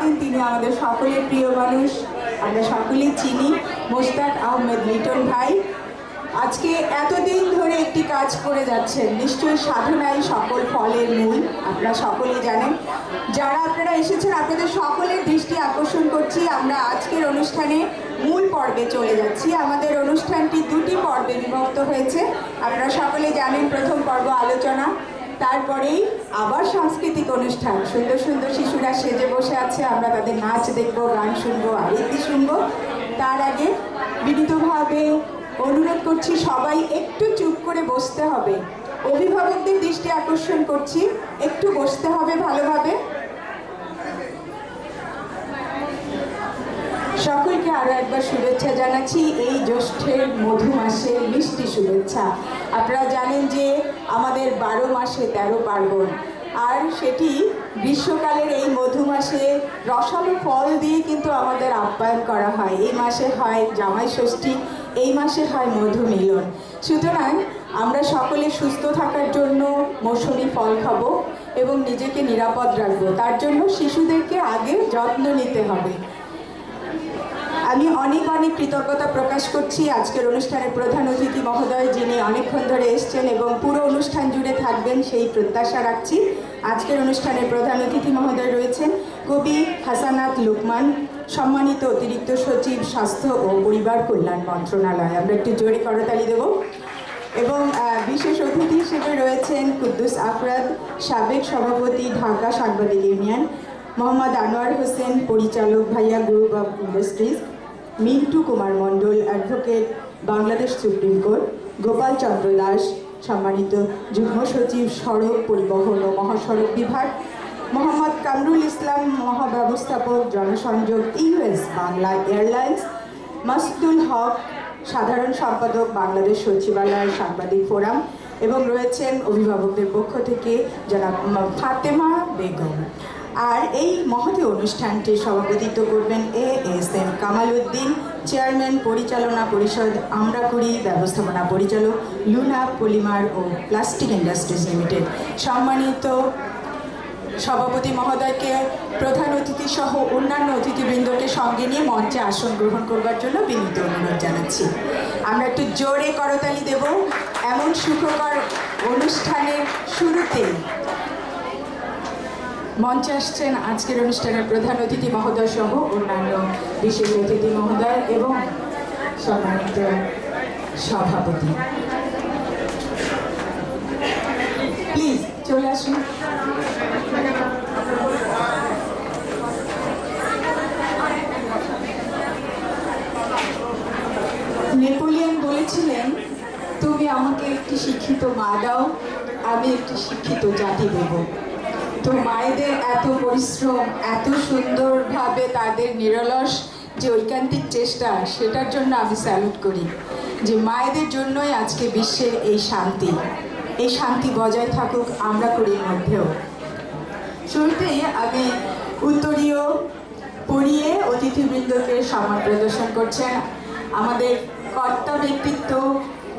থাকেন তিনি আমাদের সকলের প্রিয় মানুষ। আমরা সকলেই চিনি। মোস্তাক আহমেদ, লিটন ভাই। আজকে এতদিন ধরে একটি কাজ করে যাচ্ছেন। নিশ্চয়ই সাধনাই সকল ফলের মূল, আপনারা সকলেই জানেন। যারা আপনারা এসেছেন, আপনাদের সকলের দৃষ্টি আকর্ষণ করছি। আমরা আজকের অনুষ্ঠানে মূল পর্বে চলে যাচ্ছি। আমাদের অনুষ্ঠানটি দুটি পর্বে বিভক্ত হয়েছে। আপনারা সকলে জানেন প্রথম পর্ব আলোচনা। তারপরেই আবার সাংস্কৃতিক অনুষ্ঠান। সুন্দর সুন্দর শিশুরা সেজে বসে আছে। আমরা তাদের নাচ দেখব, গান শুনব, আবৃত্তি শুনব। তার আগে বিনীতভাবে অনুরোধ করছি সবাই একটু চুপ করে বসতে হবে। অভিভাবকদের দৃষ্টি আকর্ষণ করছি। একটু বসতে হবে ভালোভাবে। সকলকে আরও একবার শুভেচ্ছা জানাচ্ছি। এই জ্যৈষ্ঠের মধু মাসের মিষ্টি শুভেচ্ছা। আপনারা জানেন যে আমাদের বারো মাসে তেরো পার্বণ, আর সেটি গ্রীষ্মকালের এই মধু মাসে রসালো ফল দিয়ে কিন্তু আমাদের আপ্যায়ন করা হয়। এই মাসে হয় জামাই ষষ্ঠী, এই মাসে হয় মধু মিলন। সুতরাং আমরা সকলে সুস্থ থাকার জন্য মৌসুমি ফল খাব এবং নিজেকে নিরাপদ রাখব। তার জন্য শিশুদেরকে আগে যত্ন নিতে হবে। আমি অনেক অনেক কৃতজ্ঞতা প্রকাশ করছি আজকের অনুষ্ঠানের প্রধান অতিথি মহোদয়, যিনি অনেকক্ষণ ধরে এসছেন এবং পুরো অনুষ্ঠান জুড়ে থাকবেন সেই প্রত্যাশা রাখছি। আজকের অনুষ্ঠানের প্রধান অতিথি মহোদয় রয়েছেন কবি হাসানাত লুকমান, সম্মানিত অতিরিক্ত সচিব, স্বাস্থ্য ও পরিবার কল্যাণ মন্ত্রণালয়। আমরা একটু জোরে করতালি দেব। এবং বিশেষ অতিথি হিসেবে রয়েছেন কুদ্দুস আফরাদ, সাবেক সভাপতি, ঢাকা সাংবাদিক ইউনিয়ন, মোহাম্মদ আনোয়ার হোসেন, পরিচালক Bhaiya Group of Industries Mintu Kumar Mondal advocate Bangladesh Supreme Court, Gopal Chandra Das, সম্মানিত যুগ্ম সচিব, সড়ক পরিবহন ও মহাসড়ক বিভাগ, মোহাম্মদ কামরুল ইসলাম, মহাব্যবস্থাপক, জনসংযোগ, ইউএস বাংলা এয়ারলাইন্স, মাসুদুল হক, সাধারণ সম্পাদক, বাংলাদেশ সচিবালয় সাংবাদিক ফোরাম এবং রয়েছেন অভিভাবকদের পক্ষ থেকে জনাব ফাতেমা বেগম। আর এই মহতী অনুষ্ঠানটি সভাপতিত্ব করবেন A S M Kamal Uddin chairman পরিচালনা পরিষদ আমরা করি ব্যবস্থাপনা পরিচালক লুনা পলিমার ও প্লাস্টিক ইন্ডাস্ট্রিজ লিমিটেড। সম্মানিত সভাপতি মহোদয়কে, প্রধান অতিথি সহ অন্যান্য অতিথিবৃন্দকে সঙ্গে নিয়ে মঞ্চে আসন গ্রহণ করবার জন্য বিনীত অনুরোধ জানাচ্ছি। আমরা একটু জোরে করতালি দেব। এমন সুখকর অনুষ্ঠানের শুরুতেই মঞ্চে আসছেন আজকের অনুষ্ঠানের প্রধান অতিথি মহোদয় সহ অন্যান্য বিশেষ অতিথি মহোদয় এবং সম্মানিত সভাপতি। প্লিজ, চলে আসুন। নেপোলিয়ন বলেছিলেন, তুমি আমাকে একটি শিক্ষিত মা দাও, আমি একটি শিক্ষিত জাতি দেব। তো মায়েদের এত পরিশ্রম, এত সুন্দরভাবে তাদের নিরলস যে ঐকান্তিক চেষ্টা, সেটার জন্য আমি স্যালুট করি যে মায়েদের জন্যই আজকে বিশ্বের এই শান্তি। এই শান্তি বজায় থাকুক আমরা করির মধ্যেও। শুরুতেই আমি উত্তরীয় পড়িয়ে অতিথিবৃন্দকে সম্মান প্রদর্শন করছেন। আমাদের কর্তা ব্যক্তিত্ব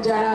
যারা